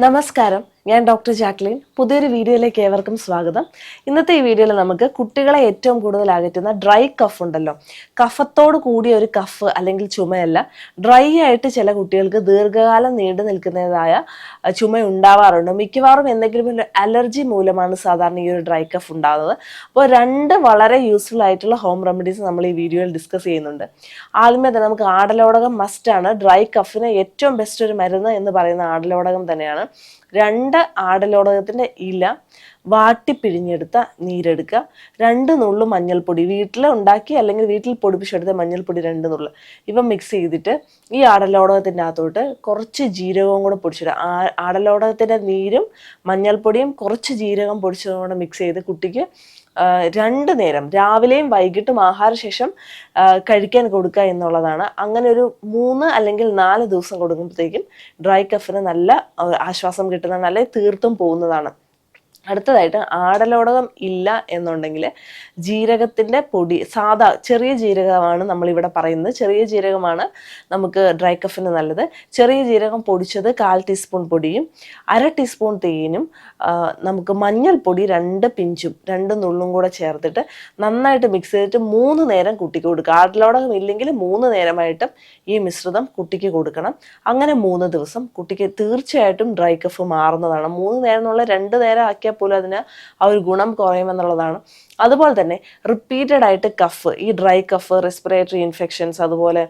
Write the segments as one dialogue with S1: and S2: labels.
S1: നമസ്കാരം ഞാൻ doctor Jacqueline. പുതിയൊരു വീഡിയോയിലേക്ക് ഏവർക്കും സ്വാഗതം. ഇന്നത്തെ ഈ വീഡിയോയിൽ നമുക്ക് കുട്ടികളെ ഏറ്റവും കൂടുതൽ അകറ്റുന്ന ഡ്രൈ കഫ് ഉണ്ടല്ലോ. കഫത്തോട് കൂടിയ ഒരു കഫ് അല്ലെങ്കിൽ ചുമയല്ല ഡ്രൈ ആയിട്ട് ചില കുട്ടികൾക്ക് ദീർഘകാലം നീണ്ടു നിൽക്കുന്നതായ ചുമ ഉണ്ടാവാറുണ്ട് മിക്കവാറും എന്തെങ്കിലും ഒരു അലർജി മൂലമാണ് സാധാരണ ഈ ഒരു ഡ്രൈ കഫ് ഉണ്ടാകുന്നത് അപ്പോൾ രണ്ട് വളരെ യൂസ്ഫുൾ ആയിട്ടുള്ള ഹോം റെമഡീസ് നമ്മൾ ഈ വീഡിയോയിൽ ഡിസ്കസ് ചെയ്യുന്നുണ്ട്. ആദ്യമേ തന്നെ നമുക്ക് ആടലോടകം മസ്റ്റാണ്. ഡ്രൈ കഫിന് ഏറ്റവും ബെസ്റ്റ് ഒരു മരുന്ന് എന്ന് പറയുന്ന ആടലോടകം തന്നെയാണ്. രണ്ട് ആടലോടകത്തിന്റെ ഇല വാട്ടി പിഴിഞ്ഞെടുത്ത നീരെടുക്കുക. രണ്ട് നുള്ളു മഞ്ഞൾപ്പൊടി. വീട്ടിൽ ഉണ്ടാക്കി അല്ലെങ്കിൽ വീട്ടിൽ പൊടിപ്പിച്ചെടുത്ത മഞ്ഞൾപ്പൊടി രണ്ട് നുള്ളു. ഇവ മിക്സ് ചെയ്തിട്ട് ഈ ആടലോടകത്തിന്റെ അകത്തോട്ട് കുറച്ച് ജീരകവും കൂടെ പൊടിച്ചിടുക. ആ ആടലോടകത്തിന്റെ നീരും മഞ്ഞൾപ്പൊടിയും കുറച്ച് ജീരകം പൊടിച്ചതും കൂടെ മിക്സ് ചെയ്ത് കുട്ടിക്ക് രണ്ട് നേരം രാവിലെയും വൈകിട്ടും ആഹാരശേഷം കഴിക്കാൻ കൊടുക്കുക എന്നുള്ളതാണ്. അങ്ങനെ ഒരു മൂന്ന് അല്ലെങ്കിൽ നാല് ദിവസം കൊടുക്കുമ്പോഴത്തേക്കും ഡ്രൈ കഫിന് നല്ല ആശ്വാസം കിട്ടുന്നതാണ് അല്ലെങ്കിൽ തീർത്തും പോകുന്നതാണ്. അടുത്തതായിട്ട് ആടലോടകം ഇല്ല എന്നുണ്ടെങ്കിൽ ജീരകത്തിന്റെ പൊടി സാധാ ചെറിയ ജീരകമാണ് നമ്മളിവിടെ പറയുന്നത്. ചെറിയ ജീരകമാണ് നമുക്ക് ഡ്രൈ കഫിന് നല്ലത്. ചെറിയ ജീരകം പൊടിച്ചത് കാൽ ടീസ്പൂൺ പൊടിയും അര ടീസ്പൂൺ തേനും നമുക്ക് മഞ്ഞൾപ്പൊടി രണ്ട് പിഞ്ചും രണ്ട് നുള്ളും കൂടെ ചേർത്തിട്ട് നന്നായിട്ട് മിക്സ് ചെയ്തിട്ട് മൂന്ന് നേരം കുട്ടിക്ക് കൊടുക്കുക. ആടലോടകം ഇല്ലെങ്കിൽ മൂന്ന് നേരമായിട്ടും ഈ മിശ്രിതം കുട്ടിക്ക് കൊടുക്കണം. അങ്ങനെ മൂന്ന് ദിവസം കുട്ടിക്ക് തീർച്ചയായിട്ടും ഡ്രൈ കഫ് മാറുന്നതാണ്. മൂന്ന് നേരം എന്നുള്ള രണ്ട് നേരം ആക്കിയാൽ പോലും അതിന് ആ ഒരു ഗുണം കുറയുമെന്നുള്ളതാണ്. അതുപോലെ തന്നെ റിപ്പീറ്റഡ് ആയിട്ട് കഫ് ഈ ഡ്രൈ കഫ് റെസ്പിറേറ്ററി ഇൻഫെക്ഷൻസ് അതുപോലെ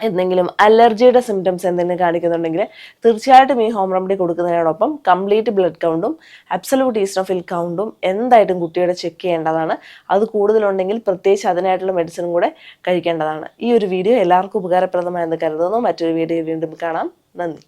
S1: എന്തെങ്കിലും അലർജിയുടെ സിംറ്റംസ് എന്തെങ്കിലും കാണിക്കുന്നുണ്ടെങ്കിൽ തീർച്ചയായിട്ടും ഈ ഹോം റെമഡി കൊടുക്കുന്നതിനോടൊപ്പം കംപ്ലീറ്റ് ബ്ലഡ് കൗണ്ടും അബ്സലൂട്ട് ഈസ്നോഫിൽ കൗണ്ടും എന്തായിട്ടും കുട്ടിയുടെ ചെക്ക് ചെയ്യേണ്ടതാണ്. അത് കൂടുതലുണ്ടെങ്കിൽ പ്രത്യേകിച്ച് അതിനായിട്ടുള്ള മെഡിസിനും കൂടെ കഴിക്കേണ്ടതാണ്. ഈ ഒരു വീഡിയോ എല്ലാവർക്കും ഉപകാരപ്രദമായെന്ന് കരുതുന്നു. മറ്റൊരു വീഡിയോ വീണ്ടും കാണാം. നന്ദി.